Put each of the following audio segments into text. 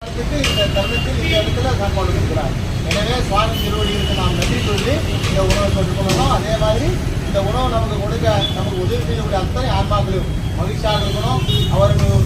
இந்த தருணத்தில் இந்த இடத்துல சாப்பாடு கொடுக்கிறார். எனவே சுவாமி திருவடிகளுக்கு நாம் நன்றி சொல்லி இந்த உணவை பெற்றுக்கொள்ளணும் அதே மாதிரி இந்த உணவு நமக்கு கொடுக்க நமக்கு உதவி செய்யக்கூடிய அத்தனை ஆன்மாக்களையும் மகிழ்ச்சியாக இருக்கணும். அவர்கள்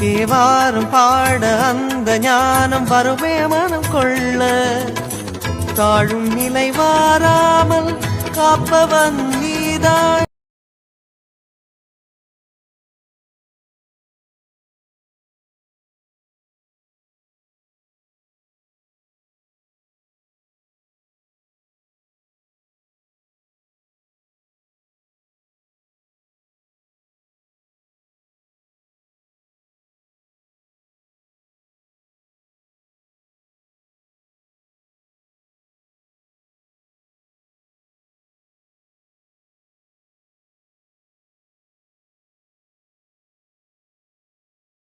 தேவாரம் பாட அந்த ஞானம் வருமே மனம் கொள்ள. தாழும் நிலை வாராமல் காப்பவன் நீதான்.